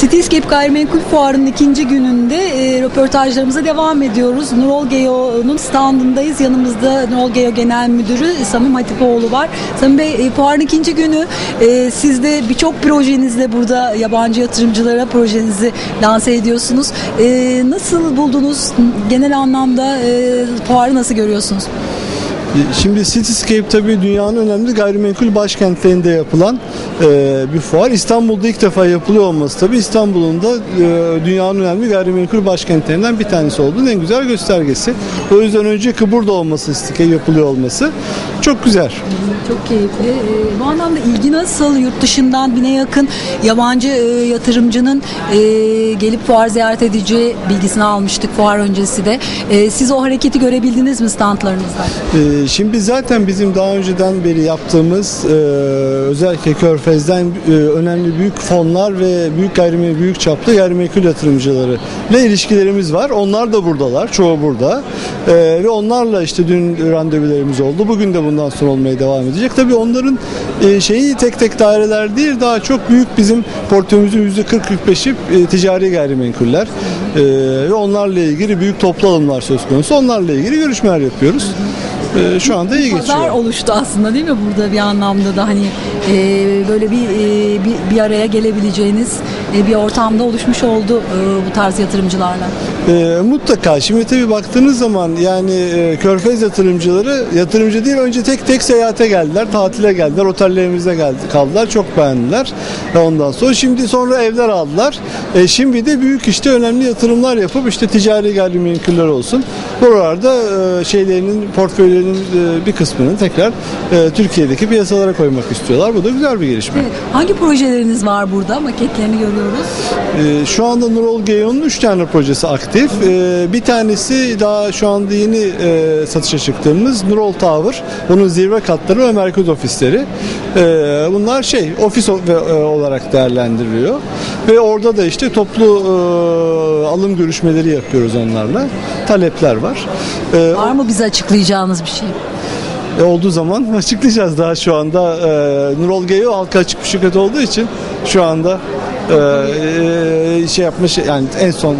Cityscape Gayrimenkul Fuarı'nın ikinci gününde e, röportajlarımıza devam ediyoruz. Nurol Geo'nun standındayız. Yanımızda Nurol Geo Genel Müdürü Samim Hatipoğlu var. Samim Bey, e, fuarın ikinci günü e, siz de birçok projenizle burada yabancı yatırımcılara projenizi lanse ediyorsunuz. E, nasıl buldunuz? Genel anlamda e, fuarı nasıl görüyorsunuz? Şimdi Cityscape tabii dünyanın önemli gayrimenkul başkentlerinde yapılan e, bir fuar. İstanbul'da ilk defa yapılıyor olması tabii İstanbul'un da e, dünyanın önemli gayrimenkul başkentlerinden bir tanesi olduğunun en güzel göstergesi. O yüzden önce burada olması, Cityscape yapılıyor olması çok güzel. Çok keyifli. Ee, bu anlamda ilgi nasıl? Yurt dışından bine yakın yabancı e, yatırımcının e, gelip fuar ziyaret edeceği bilgisini almıştık fuar öncesi de. E, siz o hareketi görebildiniz mi standlarınızda? Ee, Şimdi zaten bizim daha önceden beri yaptığımız e, özellikle Körfez'den e, önemli büyük fonlar ve büyük gayrimenkul büyük çaplı gayrimenkul yatırımcıları ile ilişkilerimiz var. Onlar da buradalar. Çoğu burada. Ve onlarla işte dün randevularımız oldu. Bugün de bundan sonra olmaya devam edecek. Tabii onların e, şeyi tek tek daireler değil daha çok büyük bizim portföyümüzün %40-45'i e, ticari gayrimenkuller. Ee, ve onlarla ilgili büyük toplu alımlar söz konusu. Onlarla ilgili görüşmeler yapıyoruz. Ee, şu anda iyi Pazar geçiyor. oluştu aslında değil mi burada bir anlamda da hani e, böyle bir, e, bir bir araya gelebileceğiniz e, bir ortamda oluşmuş oldu e, bu tarz yatırımcılarla. Ee, mutlaka. Şimdi tabii baktığınız zaman yani e, Körfez yatırımcıları yatırımcı değil önce tek tek seyahate geldiler, tatile geldiler, otellerimize geldi, kaldılar, çok beğendiler. Ve ondan sonra şimdi sonra evler aldılar. E, şimdi de büyük işte önemli yatırımlar yapıp işte ticari gayrimenkuller olsun. Buralarda e, şeylerinin portföylerinin e, bir kısmını tekrar e, Türkiye'deki piyasalara koymak istiyorlar. Bu da güzel bir gelişme. Evet. Hangi projeleriniz var burada? Maketlerini görüyoruz. Şu anda Nurol Geo'nun 3 tane projesi aktif. Bir tanesi daha şu anda yeni e, satışa çıktığımız Nurol Tower. Bunun zirve katları ve merkez ofisleri. Bunlar şey ofis olarak değerlendiriliyor. Ve orada da işte toplu e, alım görüşmeleri yapıyoruz onlarla. Talepler var. Ee, Var mı bize açıklayacağınız bir şey? e, olduğu zaman açıklayacağız daha şu anda. E, Nurol Geo halka açık bir şirket olduğu için şu anda e, e, şey yapmış yani en son e,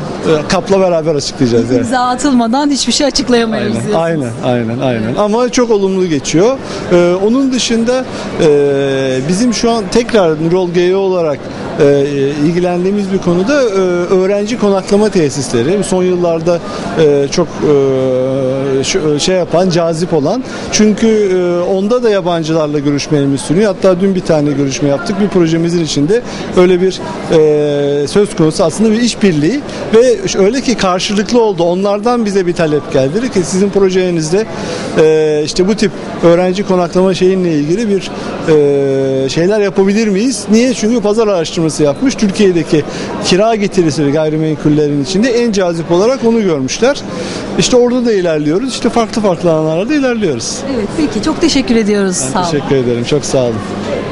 kapla beraber açıklayacağız yani. İmza atılmadan hiçbir şey açıklayamayız Aynen, diyorsunuz. aynen, aynen, aynen. Ama çok olumlu geçiyor. Ee, onun dışında e, bizim şu an tekrar Nurol GEO olarak e, ilgilendiğimiz bir konuda e, öğrenci konaklama tesisleri. Son yıllarda e, çok e, şey yapan, cazip olan. Çünkü e, onda da yabancılarla görüşmelerimiz sürüyor. Hatta dün bir tane görüşme yaptık. Bir projemizin içinde öyle bir e, söz konusu aslında bir işbirliği ve öyle ki karşılıklı oldu. Onlardan bize bir talep geldi. Dedi ki sizin projenizde e, işte bu tip öğrenci konaklama şeyinle ilgili bir e, şeyler yapabilir miyiz? Niye? Çünkü pazar araştırması yapmış. Türkiye'deki kira getirisi ve gayrimenkullerin içinde en cazip olarak onu görmüşler. İşte orada da ilerliyoruz. İşte farklı farklı alanlarda ilerliyoruz. Evet peki çok teşekkür ediyoruz. Sağ olun. Teşekkür ederim. Çok sağ olun.